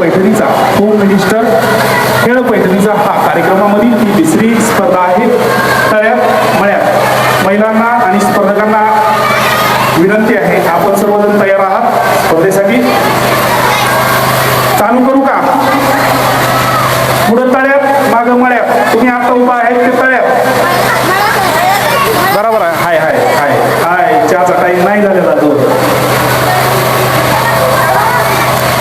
पैठणीचा home minister खेळ पैठणीचा हा कार्यक्रमामधील ही तिसरी स्पर्धा आहे तळ्यात मळ्यात महिलांना आणि स्पर्धकांना विनंती आहे आपण सर्वजण तयार आहात स्पर्धेसाठी चालू करू का पुढं तळ्यात मागं मळ्यात तुम्ही आता उभा आहेत ते तळ्यात बरोबर आहे हाय हाय हाय हाय चहाचा टाईम नाही झालेला तो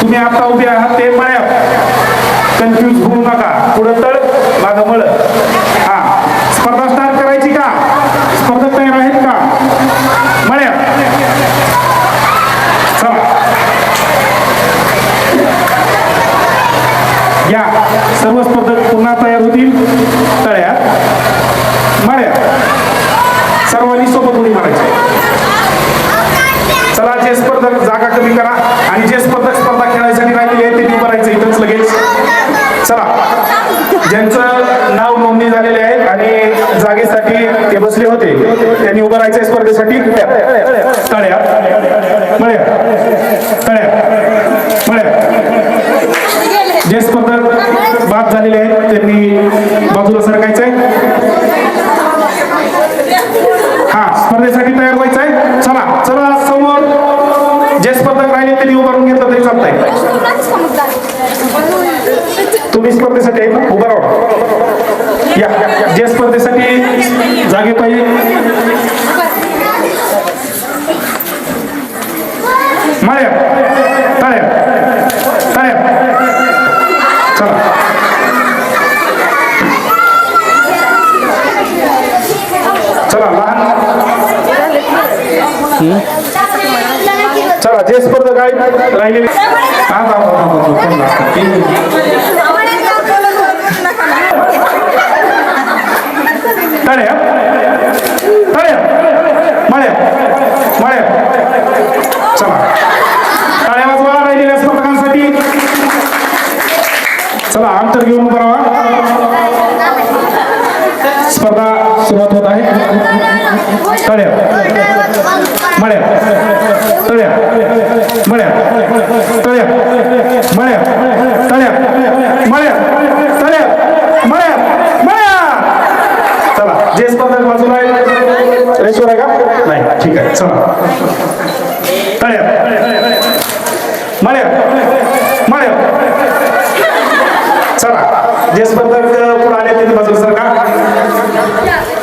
तुम्ही आता उभे आहात ते मळ्यात कन्फ्यूज होऊ नका. पुढं तळ माग मळ. हा. स्पर्धा स्टार्ट करायची का? स्पर्धक तयार आहेत का? मळ्यात चला. या. सर्व स्पर्धक पुन्हा तयार होतील. तळ्यात मळ्यात सर्वांनी सोबत उडी मारायची. चला जे स्पर्धक जागा कमी करा आणि जे स्पर्धक स्पर्धा खेळायसाठी राहिलेले आहेत त्यांनी उभं राहायचं इथंच लगेच चला ज्यांचं नाव नोंदणी झालेले आहे आणि जागेसाठी ते बसले होते त्यांनी उभं राहायच्या स्पर्धेसाठी. तळ्या तळ्या तळ्या चला जे स्पर्धक आहेत राहिलेले तळ्या तळ्या मळ्या मळ्या चला टाळ्या वाजवा राहिलेल्या स्पर्धकांसाठी चला अंतर घेऊन करावा स्पर्धा सुरुवात होत आहे तळ्या मळ्या तळ्या मळ्या तळ्या मळ्या तळ्या मळ्या तळ्या मळ्या मळ्या चला जे स्पर्धक बाजूला आहे रेश्वर आहे का नाही ठीक आहे चला तळ्या मळ्या मळ्या चला जे स्पर्धक पुढे आले तिथे बाजूला सर का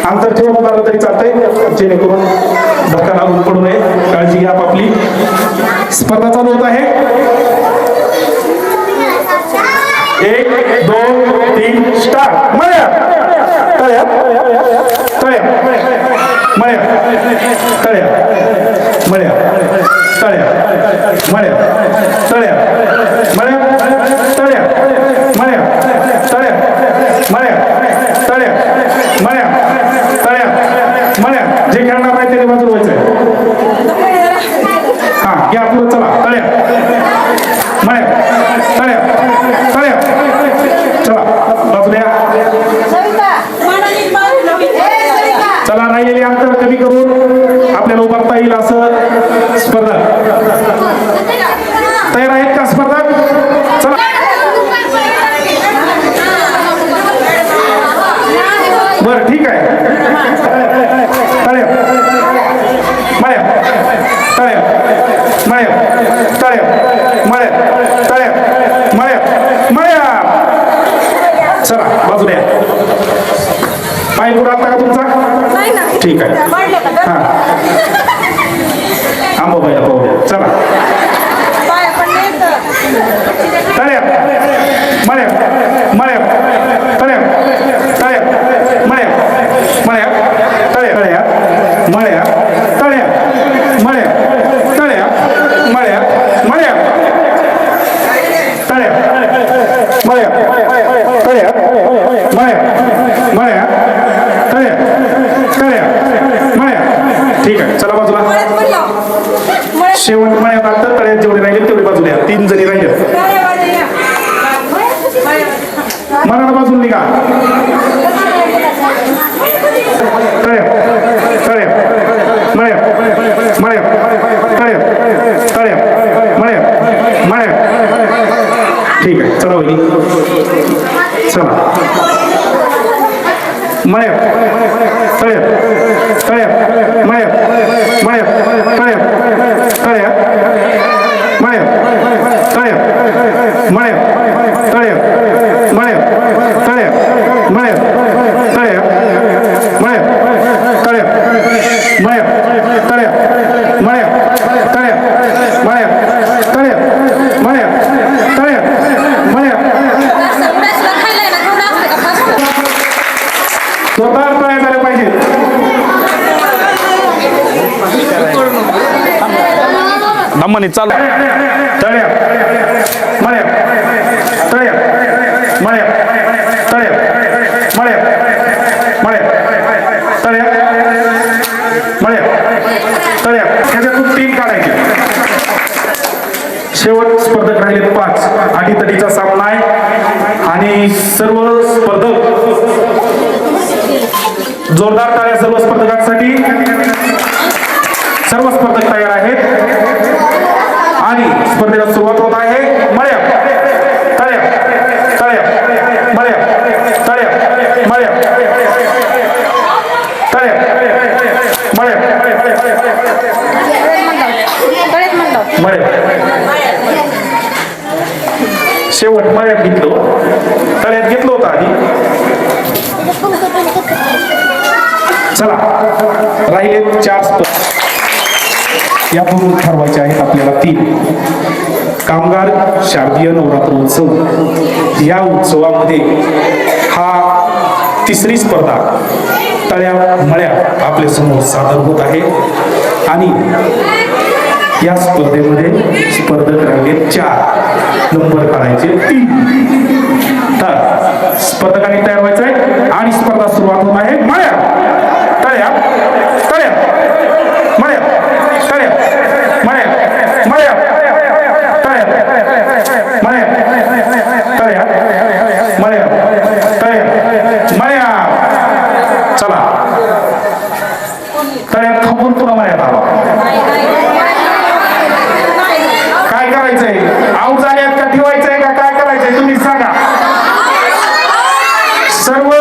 अंतर ठेवून उभं तरी चालतंय. जेणेकरून धक्का लागून पडू नये. काळजी घ्या आपापली स्पर्धा चालू होत आहे. एक दोन तीन स्टार मळ्या. तळ्या. तळ्या मळ्या तळ्या. मळ्या. तळ्या. मळ्या. तळ्या. मळ्या. तळ्या. मळ्या तळ्या मळ्या तळ्या मळ्या तळ्या मळ्या जे खेळणार नाही त्याने बाजूला व्हायचंय हा या पुढे चला तळ्या मळ्या तळ्या तळ्या चला बाजूला या. चला राहिलेले अंतर कमी करून आपल्याला उभारता येईल असं स्पर्धा. तयार आहेत का स्पर्धा? चला. बरं ठीक आहे. तळ्या मळ्या तळ्या मळ्या तळ्या मळ्या तळ्या मळ्या मळ्या चला बाजूला या. पाय पुढे आता का तुमचा? ठीक आहे हा आंबाबाईला पाहू द्या चला तळ्या मळ्या मळ्या तळ्या चला वहिनी चला मयप तळप तळप मयप मयप तळप तळप मयप तळप मयप तळप दमाने चालू तळ्या. मळ्या. तळ्या. मळ्या. तळ्या. मळ्या. मळ्या. तळ्या. मळ्या. तळ्या. ह्याच्यातून तीन काढायचे. शेवट स्पर्धक राहिले पाच. अटीतटीचा सामना आहे. आणि सर्व स्पर्धक जोरदार टाळ्या सर्व स्पर्धकांसाठी. सर्व स्पर्धक तयार आहेत. स्पर्धेला सुरुवात होत आहे. मळ्या तळ्या तळ्या मळ्या तळ्या मळ्या तळ्या मळ्या मळ्या शेवट मळ्यात घेतलो तळ्यात घेतलो होता आधी. चला. राहिले चार स्पर्धा यातून ठरवायचे आहेत आपल्याला तीन. कामगार शारदीय नवरात्र उत्सव. या उत्सवामध्ये हा तिसरी स्पर्धा तळ्या मळ्या आपल्यासमोर सादर होत आहे. आणि या स्पर्धेमध्ये स्पर्धक राहिले चार. नंबर काढायचे तीन. तर स्पर्धकांनी तयार व्हायचं आहे आणि स्पर्धा सुरुवात होत आहे मळ्या तळ्या तळ्या मळ्या तळ्या मळ्या मळ्या तळ्या मळ्या तळ्या मळ्या तळ्या मळ्या चला तळ्यात थांबून पुन्हा मळ्यात आला काय करायचंय? झाल्यात का? ठेवायचंय का? काय करायचंय? तुम्ही सांगा. सर्व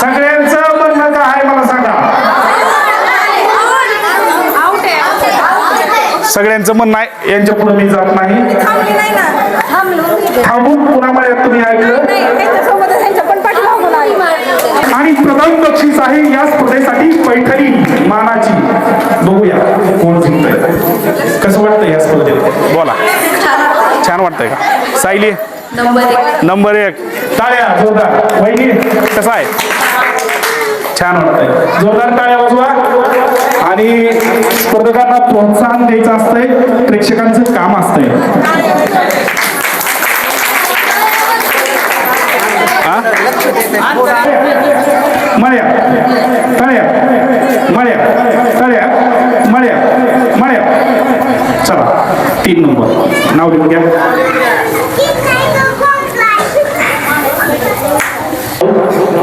सगळ्यांचं म्हणणं काय आहे मला सांगा. सगळ्यांचं म्हणणं आहे यांच्या पुढे मी जात नाही. थांबून पुन्हा मळ्यात तुम्ही ऐकलं? आणि प्रथम बक्षीस आहे या स्पर्धेसाठी मानाची बघूया कोण जिंकतंय. कसं वाटतं या स्पर्धेत? बोला. छान वाटतंय का? सायली? नंबर एक. नंबर एक. टाळ्या जोरदार. वहिनी? कसा आहे? छान वाटतंय. जोरदार टाळ्या वाजवा. आणि स्पर्धकांना प्रोत्साहन द्यायचं असतंय. प्रेक्षकांचं काम असतंय मळ्या तळ्या मळ्या तळ्या मळ्या मळ्या चला तीन नंबर. नाव लिहून घ्या.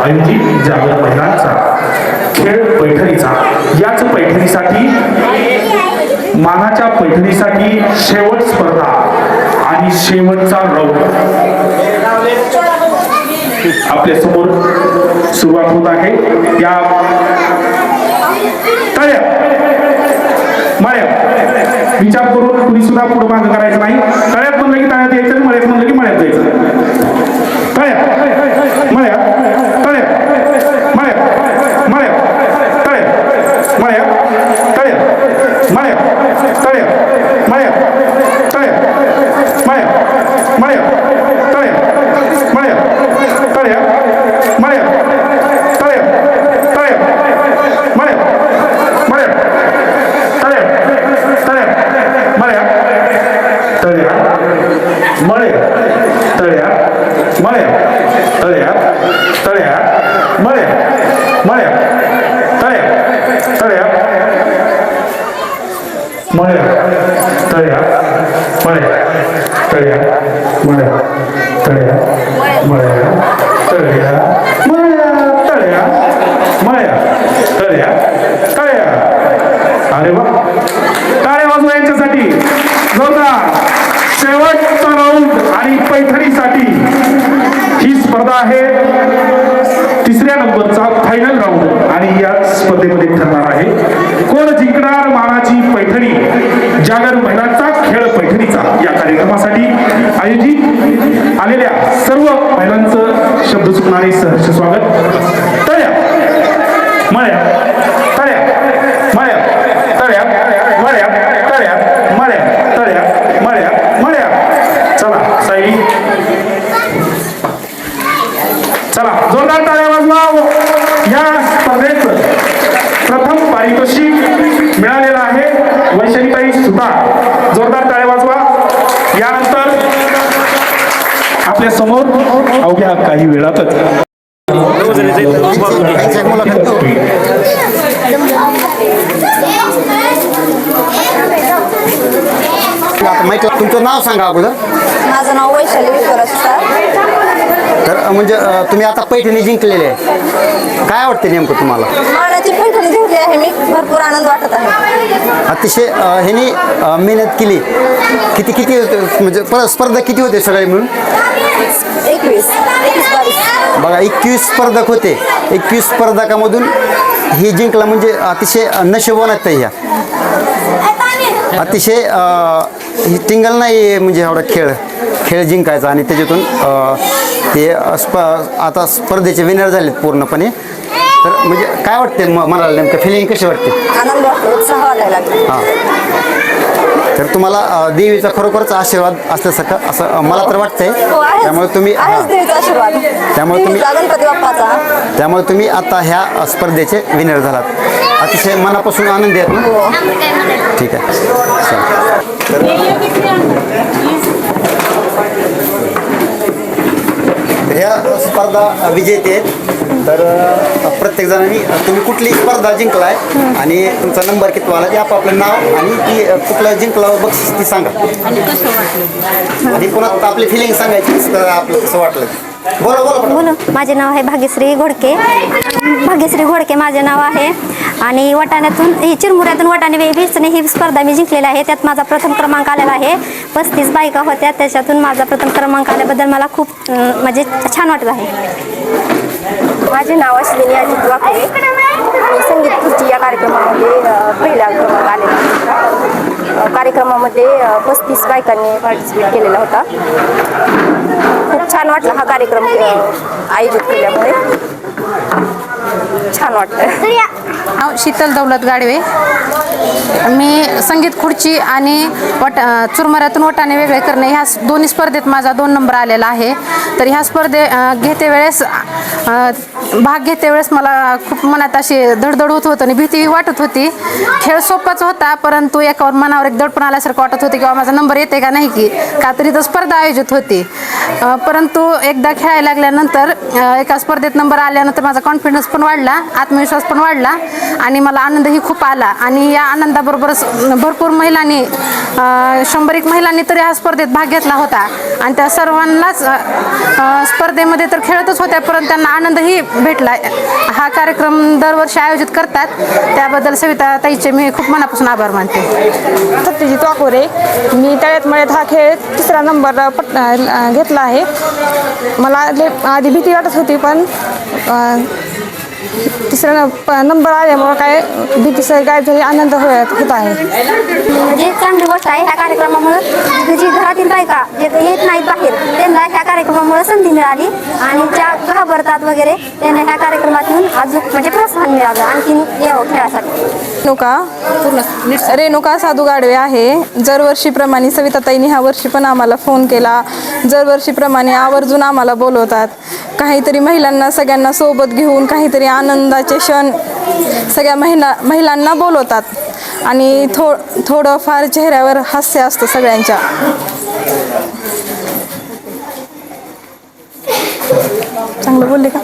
आयोजित जागर महिलांचा खेळ पैठणीचा. याच पैठणीसाठी मानाच्या पैठणीसाठी शेवट स्पर्धा आणि शेवटचा राऊंड आपल्यासमोर सुरुवात होत आहे. या तळ्या. मळ्या कोणी सुद्धा पुढे मागं करायचं नाही. तळ्यात म्हणलं की तळ्यात यायचं आणि मळ्यात म्हणलं की मळ्यात जायचं. तळ्यात मळ्यात तळ्यात मळ्यात मळ्यात तळ्यात मळ्यात तळ्यात मळ्यात तळ्यात. मळ्या तळ्या तळ्या मळ्या तळ्या मळ्या तळ्या मळ्या तळ्या मळ्या तळ्या मळ्या तळ्या मळ्या तळ्या तळ्या अरे वा टाळ्या वाजवा यांच्यासाठी जोरदार शेवटचा राऊंड आणि पैठणीसाठी ही स्पर्धा आहे तिसऱ्या नंबरचा फायनल राऊंड आणि या स्पर्धेमध्ये ठरणार आहे. कोण जिंकणार मानाची पैठणी? जागर महिलांचा खेळ पैठणीचा या कार्यक्रमासाठी आयोजित आलेल्या सर्व महिलांचं शब्द चुकणारे सहर्ष स्वागत तळ्या मळ्या तळ्या मळ्या तळ्या मळ्या तळ्या मळ्या तळ्या मळ्या मळ्या चला साई चला वाजवा या स्पर्धेत प्रथम पारितोषिक मिळालेलं आहे वैशालीताई सुतार जोरदार टाळ्या वाजवा. यानंतर आपल्यासमोर अवघ्या काही वेळातच. माहिती तुमचं नाव सांगा अगोदर. माझं नाव वैशाली विश्वराज सर. तर म्हणजे अ, तुम्ही आता पैठणी जिंकलेले आहे. काय वाटते नेमकं तुम्हाला? मानाची पैठणी जिंकली आहे मी. भरपूर आनंद वाटत आहे. अतिशय अ, ह्यांनी अ, मेहनत केली. किती किती होते म्हणजे पर- स्पर्धा किती होते सगळे मिळून? एकवीस. एकवीस बावीस. बघा एकवीस स्पर्धक होते. एकवीस स्पर्धकामधून ही जिंकला म्हणजे अतिशय नशिबवान आहेत ह्या. अतिशय अ, ही टिंगल नाही म्हणजे एवढा खेळ. खेळ जिंकायचा आणि त्याच्यातून अ, ते स्प आता स्पर्धेचे विनर झालेत पूर्णपणे. तर म्हणजे काय वाटते म- मला नेमकं फिलिंग कशी वाटते? आनंद वाटतो उत्साह वाटायला लागला. हां. तर तुम्हाला अ, देवीचा खरोखरच आशीर्वाद असल्यासारखं असं अ, मला तर वाटतंय. हो आहेच. त्यामुळे तुम्ही आहेच हां. देवीचा आशीर्वाद. त्यामुळे तुम्ही- देवीचा, गणपती बाप्पाचा. त्यामुळे तुम्ही आता ह्या स्पर्धेचे विनर झालात. अतिशय मनापासून आनंदी आहेत ना? ठीक आहे. चला. तर ह्या स्पर्धा विजेते आहेत. तर प्रत्येक जणांनी तुम्ही कुठली स्पर्धा जिंकलाय आणि तुमचा नंबर किती आला ते आपापलं नाव आणि ती कुठलं जिंकलं बक्षीस ती सांगा. आणि पुन्हा आपली फिलिंग सांगायची आपलं कसं वाटलं बोला बोला. बोला. माझे नाव आहे भाग्यश्री घोडके. भाग्यश्री घोडके माझे नाव आहे. आणि वटाण्यातून ही चिरमुऱ्यातून वटाणे वेचणे ही स्पर्धा मी जिंकलेली आहे. त्यात माझा प्रथम क्रमांक आलेला आहे. पस्तीस बायका होत्या. त्याच्यातून माझा प्रथम क्रमांक आल्याबद्दल मला खूप म्हणजे छान वाटत आहे. माझे नाव अश्विनी अजित वाकडे मी संगीत खुर्ची या कार्यक्रमामध्ये पहिला क्रमांक आलेला होता. कार्यक्रमामध्ये पस्तीस बायकांनी पार्टिसिपेट केलेला होता. खूप छान वाटला हा कार्यक्रम आयोजित केल्यामुळे. छान वाटतं शीतल दौलत गाडवे. मी संगीत खुर्ची आणि वट चुरमुऱ्यातून वटाने वेगळे करणे ह्या दोन्ही स्पर्धेत माझा दोन नंबर आलेला आहे. तर ह्या स्पर्धे घेते वेळेस भाग घेते वेळेस मला खूप मनात अशी धडधड होत होतं आणि भीती वाटत होती. खेळ सोपाच होता परंतु एकावर मनावर एक दडपण आल्यासारखं वाटत होते किंवा माझा नंबर येते का नाही की? का तरी तर स्पर्धा आयोजित होती. परंतु एकदा खेळायला लागल्यानंतर एका स्पर्धेत नंबर आल्यानंतर माझा कॉन्फिडन्स पण वाढला आत्मविश्वास पण वाढला आणि मला आनंदही खूप आला. आणि या आनंदाबरोबरच भरपूर महिलांनी शंभर एक महिलांनी तरी ह्या स्पर्धेत भाग घेतला होता. आणि त्या सर्वांनाच स्पर्धेमध्ये तर खेळतच होत्या परंतु त्यांना आनंदही भेटला. हा कार्यक्रम दरवर्षी आयोजित करतात. त्याबद्दल सविता ताईचे मी खूप मनापासून आभार मानते. सत्यजित वाकोरे मी तळ्यात मळ्यात हा खेळ तिसरा नंबर पट घेतला आहे. मला आधी भीती वाटत होती पण तिसरा न- प- नंबर आल्यामुळं काय भीतीसह गायब झाली आनंद होत होत आहे? म्हणजे चांगली गोष्ट आहे ह्या कार्यक्रमामुळे. जी घरातील बायका जे येत नाहीत बाहेर त्यांना ह्या कार्यक्रमामुळे संधी मिळाली. आणि ज्या घाबरतात वगैरे त्यांना ह्या कार्यक्रमातून अजून म्हणजे प्रोत्साहन मिळालं आणखीन यावं खेळासाठी. रेणुका रेणुका साधू गाडवे आहे. दरवर्षीप्रमाणे सविताताईंनी ह्या वर्षी पण आम्हाला फोन केला. दरवर्षीप्रमाणे आवर्जून आम्हाला बोलवतात. काहीतरी महिलांना सगळ्यांना सोबत घेऊन काहीतरी आनंदाचे क्षण सगळ्या महिला महिलांना बोलवतात. आणि थो थोडं फार चेहऱ्यावर हास्य असतं सगळ्यांच्या. चांगलं बोलले का?